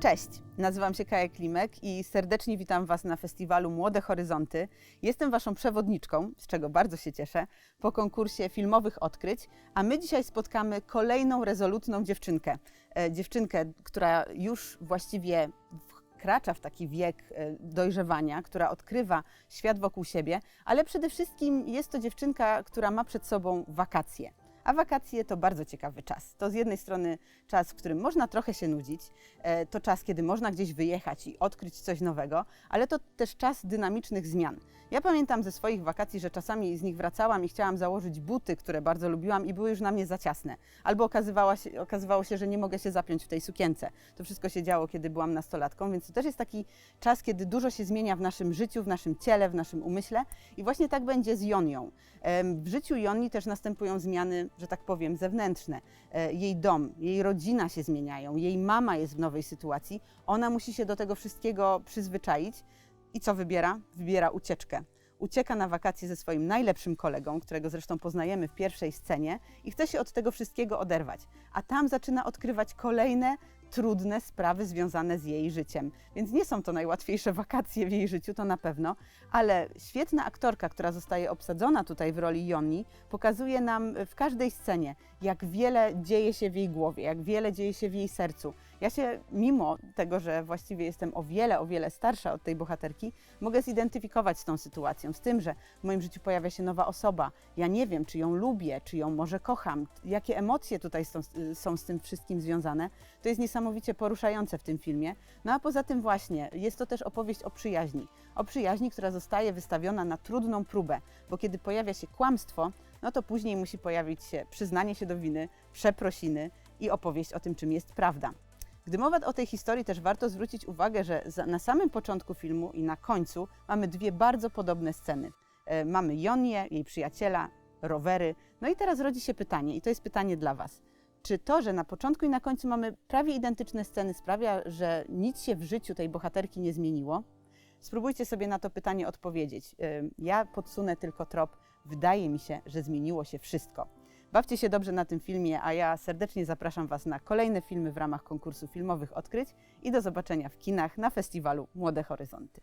Cześć, nazywam się Kaja Klimek i serdecznie witam Was na festiwalu Młode Horyzonty. Jestem Waszą przewodniczką, z czego bardzo się cieszę, po konkursie filmowych odkryć, a my dzisiaj spotkamy kolejną rezolutną dziewczynkę. E, dziewczynkę, która już właściwie wkracza w taki wiek e, dojrzewania, która odkrywa świat wokół siebie, ale przede wszystkim jest to dziewczynka, która ma przed sobą wakacje. A wakacje to bardzo ciekawy czas. To z jednej strony czas, w którym można trochę się nudzić, e, to czas, kiedy można gdzieś wyjechać i odkryć coś nowego, ale to też czas dynamicznych zmian. Ja pamiętam ze swoich wakacji, że czasami z nich wracałam i chciałam założyć buty, które bardzo lubiłam i były już na mnie za ciasne. Albo okazywało się, okazywało się, że nie mogę się zapiąć w tej sukience. To wszystko się działo, kiedy byłam nastolatką, więc to też jest taki czas, kiedy dużo się zmienia w naszym życiu, w naszym ciele, w naszym umyśle i właśnie tak będzie z Jonią. W życiu Joni też następują zmiany, że tak powiem, zewnętrzne. E, Jej dom, jej rodzina się zmieniają, jej mama jest w nowej sytuacji, ona musi się do tego wszystkiego przyzwyczaić. I co wybiera? Wybiera ucieczkę. Ucieka na wakacje ze swoim najlepszym kolegą, którego zresztą poznajemy w pierwszej scenie, i chce się od tego wszystkiego oderwać. A tam zaczyna odkrywać kolejne trudne sprawy związane z jej życiem. Więc nie są to najłatwiejsze wakacje w jej życiu, to na pewno, ale świetna aktorka, która zostaje obsadzona tutaj w roli Joni, pokazuje nam w każdej scenie, jak wiele dzieje się w jej głowie, jak wiele dzieje się w jej sercu. Ja się, mimo tego, że właściwie jestem o wiele, o wiele starsza od tej bohaterki, mogę zidentyfikować z tą sytuacją, z tym, że w moim życiu pojawia się nowa osoba. Ja nie wiem, czy ją lubię, czy ją może kocham, jakie emocje tutaj są, są z tym wszystkim związane. To jest niesamowicie poruszające w tym filmie. No a poza tym właśnie jest to też opowieść o przyjaźni. O przyjaźni, która zostaje wystawiona na trudną próbę, bo kiedy pojawia się kłamstwo, no to później musi pojawić się przyznanie się do winy, przeprosiny i opowieść o tym, czym jest prawda. Gdy mowa o tej historii, też warto zwrócić uwagę, że na samym początku filmu i na końcu mamy dwie bardzo podobne sceny. E, Mamy Jonię, jej przyjaciela, rowery. No i teraz rodzi się pytanie, i to jest pytanie dla Was. Czy to, że na początku i na końcu mamy prawie identyczne sceny, sprawia, że nic się w życiu tej bohaterki nie zmieniło? Spróbujcie sobie na to pytanie odpowiedzieć. Ja podsunę tylko trop. Wydaje mi się, że zmieniło się wszystko. Bawcie się dobrze na tym filmie, a ja serdecznie zapraszam Was na kolejne filmy w ramach konkursu filmowych odkryć i do zobaczenia w kinach na festiwalu Młode Horyzonty.